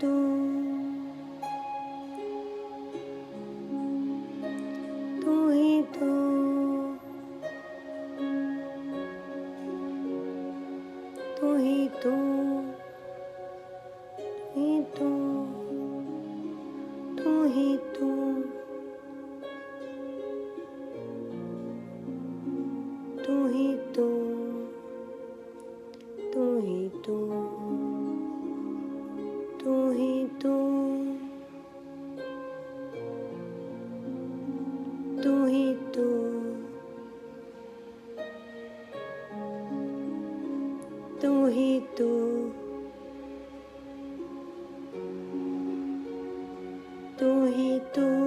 তো। তুহি তো। তুহি তো। তুহি তো। তুহি তো। তুহি তো। তুহি তো। tu